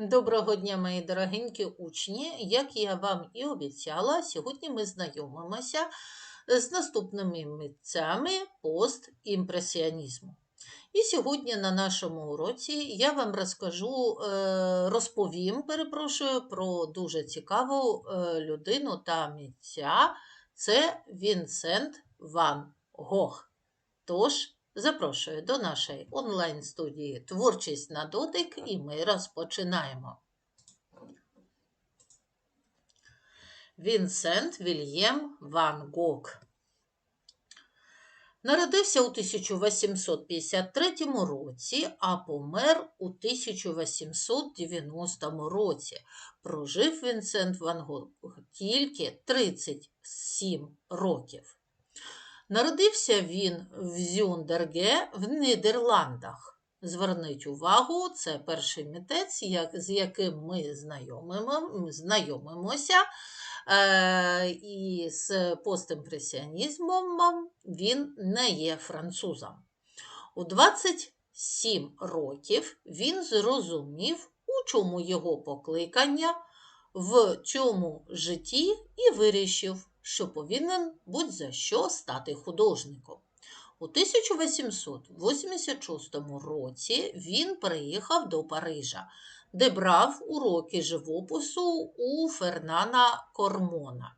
Доброго дня, мої дорогенькі учні! Як я вам і обіцяла, сьогодні ми знайомимося з наступними митцями постімпресіонізму. І сьогодні на нашому уроці я вам розкажу, е, розповім, перепрошую, про дуже цікаву е, людину та митця. Це Вінсент Ван Гог. Тож, Запрошую до нашої онлайн-студії Творчість на дотик і ми розпочинаємо. Вінсент Вільєм Ван Гог Народився у 1853 році, а помер у 1890 році. Прожив Вінсент Ван Гог тільки 37 років. Народився він в Зюндерге в Нідерландах. Зверніть увагу, це перший митець, як, з яким ми знайомимо, знайомимося. Е, І з постімпресіонізмом він не є французом. У 27 років він зрозумів, у чому його покликання, в цьому житті і вирішив що повинен будь-за що стати художником. У 1886 році він приїхав до Парижа, де брав уроки живопису у Фернана Кормона.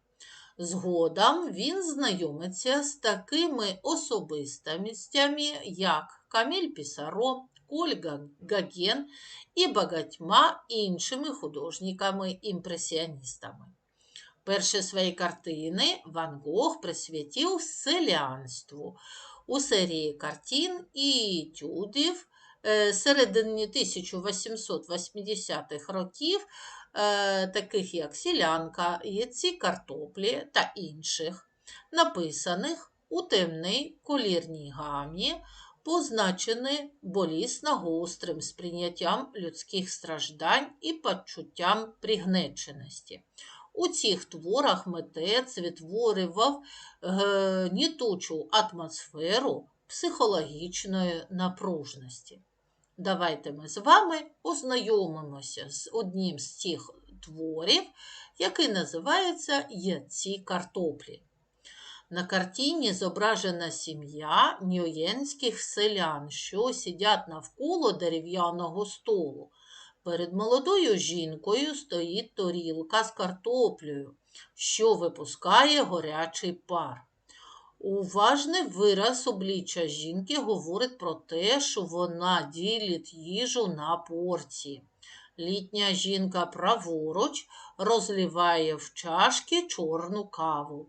Згодом він знайомиться з такими особистостями, як Каміль Пісаро, Ольга Гаген і багатьма іншими художниками-імпресіоністами. Перші свої картини Ван Гог присвятив селянству. У серії картин і етюдів е, середині 1880-х років, е, таких як Сілянка, Яці картоплі та інших, написаних у темній колірній гамі, позначені болісно гострим сприйняттям людських страждань і почуттям пригнеченості. У цих творах митець відтворював гнітучу атмосферу психологічної напружності. Давайте ми з вами ознайомимося з одним з цих творів, який називається Яці картоплі. На картині зображена сім'я ньоєнських селян, що сидять навколо дерев'яного столу. Перед молодою жінкою стоїть торілка з картоплею, що випускає горячий пар. Уважний вираз обличчя жінки говорить про те, що вона ділить їжу на порції. Літня жінка праворуч розливає в чашки чорну каву.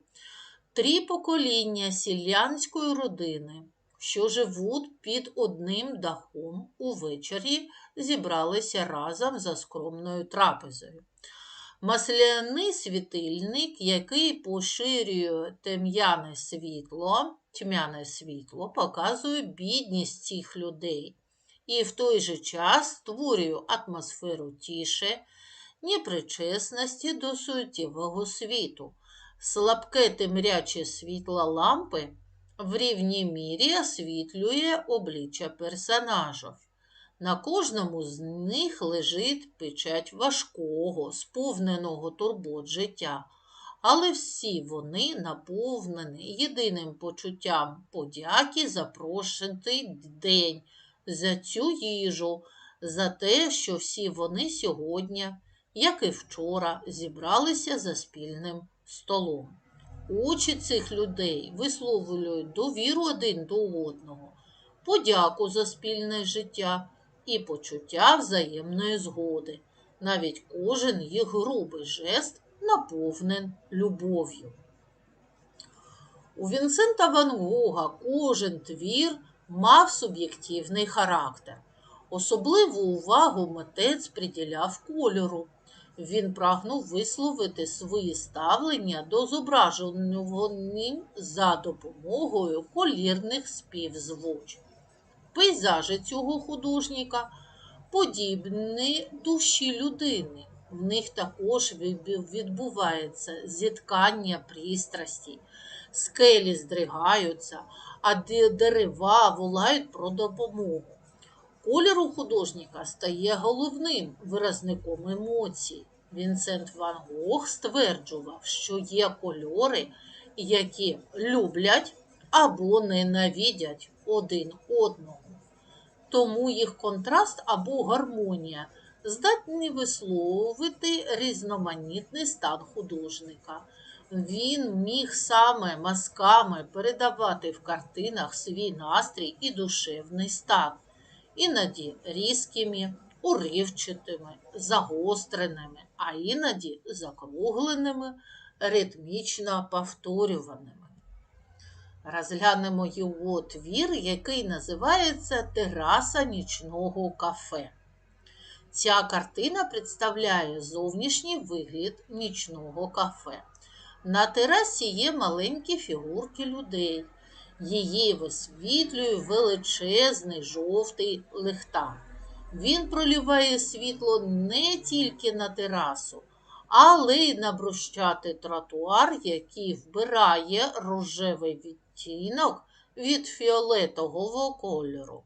Три покоління селянської родини що живуть під одним дахом увечері зібралися разом за скромною трапезою. Масляний світильник, який поширює тем'яне світло, тьмяне світло, показує бідність цих людей і в той же час створює атмосферу тіше, непричесності до суттєвого світу. Слабке темряче світло лампи в рівній мірі освітлює обличчя персонажів. На кожному з них лежить печать важкого, сповненого турбот життя, але всі вони наповнені єдиним почуттям подяки за прошитий день, за цю їжу, за те, що всі вони сьогодні, як і вчора, зібралися за спільним столом. Очі цих людей висловлюють довіру один до одного, подяку за спільне життя і почуття взаємної згоди. Навіть кожен їх грубий жест наповнен любов'ю. У Вінсента Ван Гога кожен твір мав суб'єктивний характер. Особливу увагу митець приділяв кольору. Він прагнув висловити свої ставлення до зображеного ним за допомогою колірних співзвуч. Пейзажі цього художника подібні душі людини. В них також відбувається зіткання пристрасті, скелі здригаються, а дерева волають про допомогу. Колір у художника стає головним виразником емоцій. Вінсент Ван Гог стверджував, що є кольори, які люблять або ненавидять один одного. Тому їх контраст або гармонія здатні висловити різноманітний стан художника. Він міг саме мазками передавати в картинах свій настрій і душевний стан, іноді різкими, уривчатими, загостреними, а іноді закругленими, ритмічно повторюваними. Розглянемо його твір, який називається Тераса нічного кафе. Ця картина представляє зовнішній вигляд нічного кафе. На терасі є маленькі фігурки людей. Її висвітлює величезний жовтий лихтар. Він проливає світло не тільки на терасу, але й на брущатий тротуар, який вбирає рожевий відтінок від фіолетового кольору.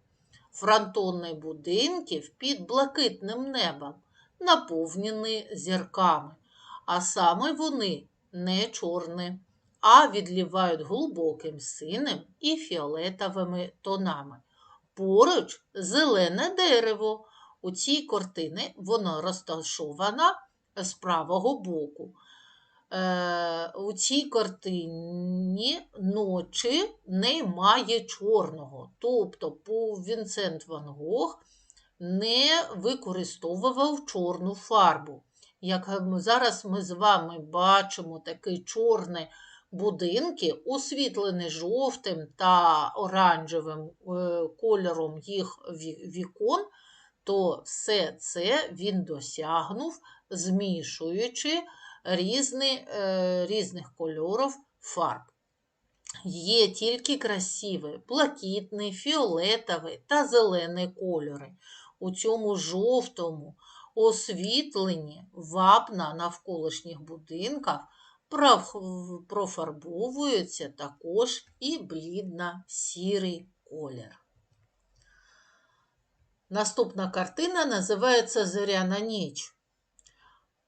Фронтони будинків під блакитним небом наповнені зірками, а саме вони не чорні, а відлівають глибоким синим і фіолетовими тонами. Поруч зелене дерево. У цій картині воно розташовано з правого боку. Е, у цій картині ночі немає чорного. Тобто Вінсент Ван Гог не використовував чорну фарбу. Як зараз ми з вами бачимо такі чорні будинки, освітлені жовтим та оранжевим е, кольором їх вікон, то все це він досягнув, змішуючи різні, е, різних кольорів фарб. Є тільки красиві, блакитний, фіолетовий та зелений кольори. У цьому жовтому освітленні вапна навколишніх будинках профарбовується також і блідно-сірий колір. Наступна картина називається Зоряна ніч.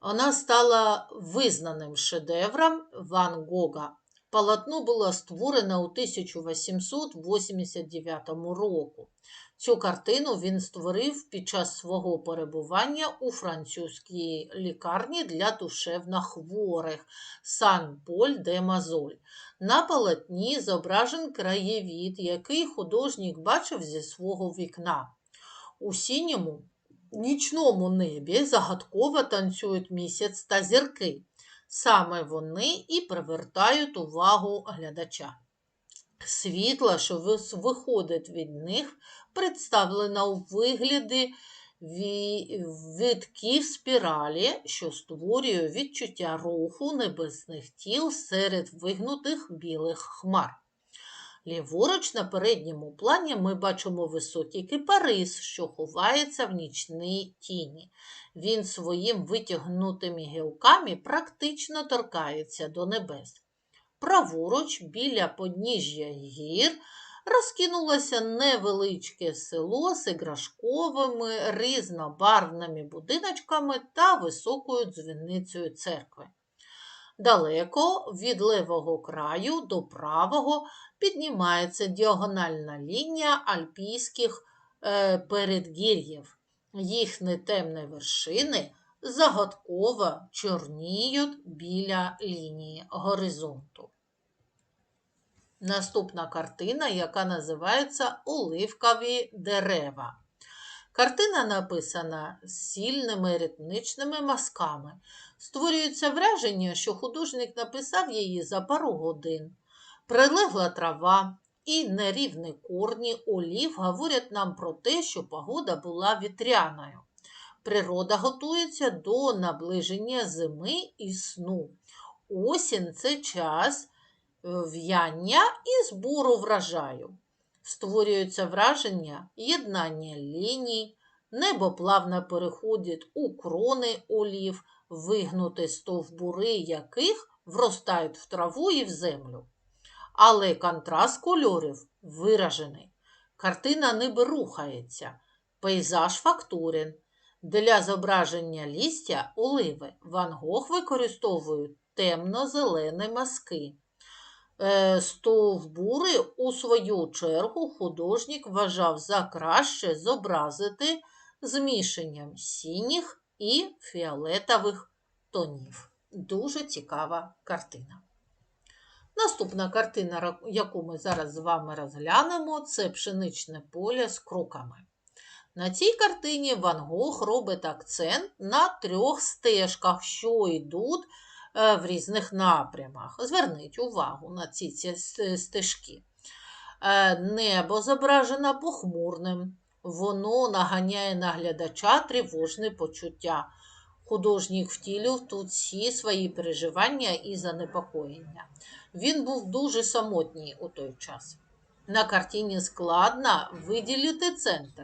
Вона стала визнаним шедевром Ван Гога. Полотно було створене у 1889 року. Цю картину він створив під час свого перебування у французькій лікарні для душевнохворих Сан-Поль де Мазоль. На полотні зображен краєвід, який художник бачив зі свого вікна. У синьому нічному небі загадково танцюють місяць та зірки. Саме вони і привертають увагу глядача. Світло, що виходить від них, представлено у вигляді витків спіралі, що створює відчуття руху небесних тіл серед вигнутих білих хмар. Ліворуч на передньому плані ми бачимо високий кипарис, що ховається в нічній тіні. Він своїм витягнутими гілками практично торкається до небес. Праворуч, біля подніжжя гір, розкинулося невеличке село з іграшковими різнобарвними будиночками та високою дзвіницею церкви. Далеко від левого краю до правого піднімається діагональна лінія альпійських е, передгір'їв. Їхні темні вершини загадково чорніють біля лінії горизонту. Наступна картина, яка називається Оливкові дерева. Картина написана сильними ритмічними мазками. Створюється враження, що художник написав її за пару годин. Прилегла трава і нерівні корні олів говорять нам про те, що погода була вітряною. Природа готується до наближення зими і сну. Осінь це час в'яння і збору врожаю. Створюється враження єднання ліній, небо плавно переходить у крони олів, вигнути стовбури яких вростають в траву і в землю. Але контраст кольорів виражений. Картина ніби рухається. Пейзаж фактурин. Для зображення лістя оливи Ван Гог використовує темно-зелені мазки. Е, Стовбури, у свою чергу, художник вважав за краще зобразити змішанням синіх і фіолетових тонів. Дуже цікава картина. Наступна картина, яку ми зараз з вами розглянемо, це пшеничне поле з круками. На цій картині Ван Гог робить акцент на трьох стежках, що йдуть в різних напрямах. Зверніть увагу на ці, стежки. Е, Небо зображено похмурним. Воно наганяє на глядача тривожне почуття. Художник втілив тут всі свої переживання і занепокоєння. Він був дуже самотній у той час. На картині складно виділити центр.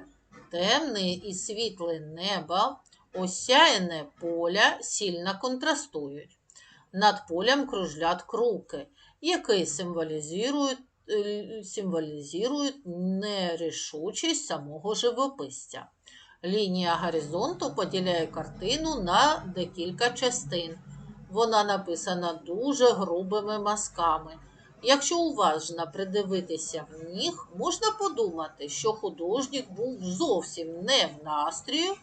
Темне і світле небо, осяяне поля сильно контрастують. Над полем кружлять круки, які символізують, е, символізують нерішучість самого живописця. Лінія горизонту поділяє картину на декілька частин. Вона написана дуже грубими мазками. Якщо уважно придивитися в них, можна подумати, що художник був зовсім не в настрію,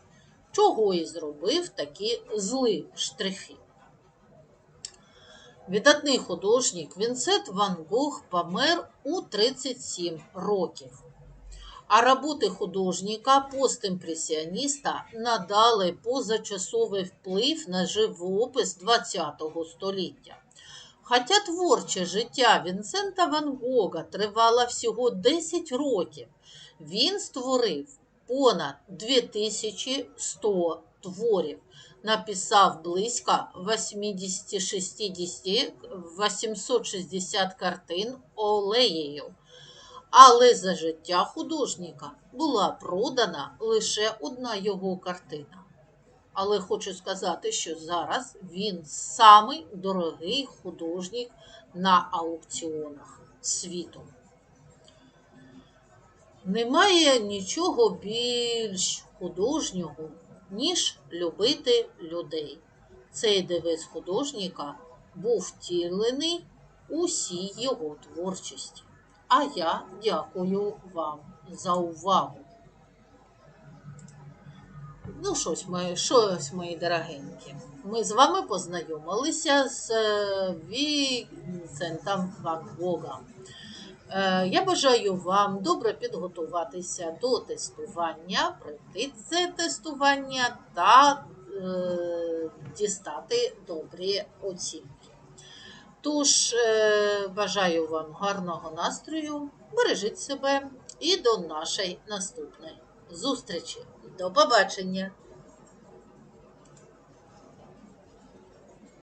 чого і зробив такі зли штрихи. Видатний художник Вінсент Ван Гог помер у 37 років. А роботи художника постімпресіоніста надали позачасовий вплив на живопис ХХ століття. Хоча творче життя Вінсента Ван Гога тривало всього 10 років, він створив понад 2100 творів, написав близько 80-860 картин олеєю. Але за життя художника була продана лише одна його картина. Але хочу сказати, що зараз він самий дорогий художник на аукціонах світу. Немає нічого більш художнього, ніж любити людей. Цей девиз художника був втілений у всій його творчості. А я дякую вам за увагу. Ну, щось, мої, щось, мої дорогенькі. Ми з вами познайомилися з е, Вінсентом Ван Гогом. Е, Я бажаю вам добре підготуватися до тестування, пройти це тестування та е, дістати добрі оцінки. Тож, е, бажаю вам гарного настрою, бережіть себе і до нашої наступної зустрічі. До побачення!